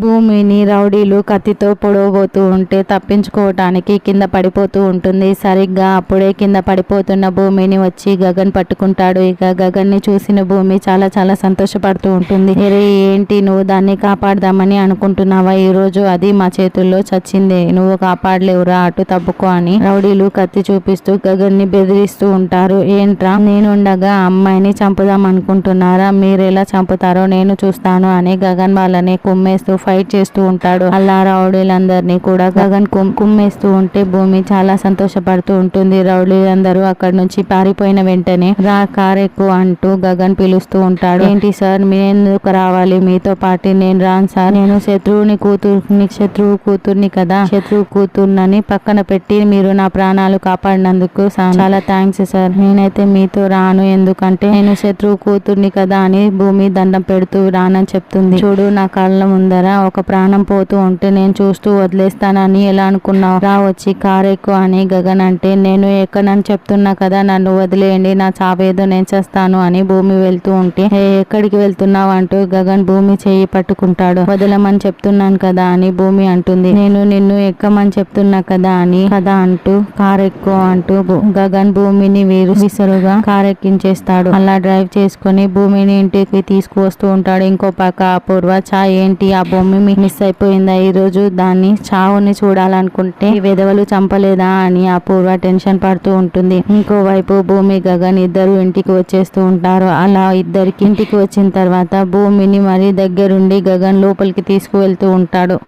భూమిని రౌడీలు కత్తితో పొడవబోతూ ఉంటే తప్పించుకోవటానికి కింద పడిపోతూ ఉంటుంది. సరిగ్గా అప్పుడే కింద పడిపోతున్న భూమిని వచ్చి గగన్ పట్టుకుంటాడు. ఇక గగన్ని చూసిన భూమి చాలా చాలా సంతోషపడుతూ ఉంటుంది. "అరే, ఏంటి? నువ్వు దాన్ని కాపాడదామని అనుకుంటున్నావా? ఈరోజు అది మా చేతుల్లో చచ్చింది. నువ్వు కాపాడలేవురా అటు తప్పుకో అని రౌడీలు కత్తి చూపిస్తూ గగన్ని బెదిరిస్తూ ఉంటారు. ఏంట్రా? నేనుండగా ఆ అమ్మాయిని చంపుదాం అనుకుంటున్నారా? మీరు ఎలా చంపుతారో నేను చూస్తాను అని గగన్ వాళ్ళని కుమ్మేస్తూ ఫైట్ చేస్తూ ఉంటాడు. అలా రౌడీలందరినీ కూడా గగన్ కుమ్మేస్తూ ఉంటే భూమి చాలా సంతోషపడుతూ ఉంటుంది. రౌడీలందరూ అక్కడి నుంచి పారిపోయిన వెంటనే రా కారెక్కు ఎక్కువ అంటూ గగన్ పిలుస్తూ ఉంటాడు. ఏంటి సార్ మీరు ఎందుకు రావాలి? మీతో పాటు నేను రాను సార్. నేను శత్రువుని కూతుర్ని శత్రువు కూతుర్ని కదా? శత్రువు కూతుర్నని పక్కన పెట్టి మీరు నా ప్రాణాలు కాపాడినందుకు చాలా థ్యాంక్స్ సార్. నేనైతే మీతో రాను. ఎందుకంటే నేను శత్రువు కూతుర్ని కదా అని భూమి దండం పెడుతూ రానని చెప్తుంది. చూడు నా కళ్ళ ముందర ఒక ప్రాణం పోతూ ఉంటే నేను చూస్తూ వదిలేస్తానని ఎలా అనుకున్నావు? రా వచ్చి కారు ఎక్కువ అని గగన్ అంటే నేను ఎక్కడని చెప్తున్నా కదా నన్ను వదిలేయండి నా చావేదో నేను చేస్తాను అని భూమి వెళ్తూ ఉంటే ఎక్కడికి వెళ్తున్నావు? అంటూ గగన్ భూమి చేయి పట్టుకుంటాడు. వదలమని చెప్తున్నాను కదా అని భూమి అంటుంది. నేను నిన్ను ఎక్కమని చెప్తున్నా కదా అని కదా అంటూ కారు ఎక్కువ అంటూ భూ- గగన్ భూమిని వీరు విసరుగా కారు ఎక్కించేస్తాడు. అలా డ్రైవ్ చేసుకుని భూమిని ఇంటికి తీసుకువస్తూ ఉంటాడు. ఇంకో పక్క అపూర్వ చా ఏంటి? ఆ భూమి మీకు మిస్ అయిపోయిందా? ఈ రోజు దాన్ని చావుని చూడాలనుకుంటే ఈ విధవలు చంపలేదా అని అపూర్వ టెన్షన్ పడుతూ ఉంటుంది. ఇంకోవైపు భూమి గగన్ ఇద్దరు ఇంటికి వచ్చేస్తూ ఉంటారు. అలా ఇద్దరికి ఇంటికి వచ్చిన తర్వాత భూమిని మరి దగ్గరుండి గగన్ లోపలికి తీసుకువెళ్తూ ఉంటాడు.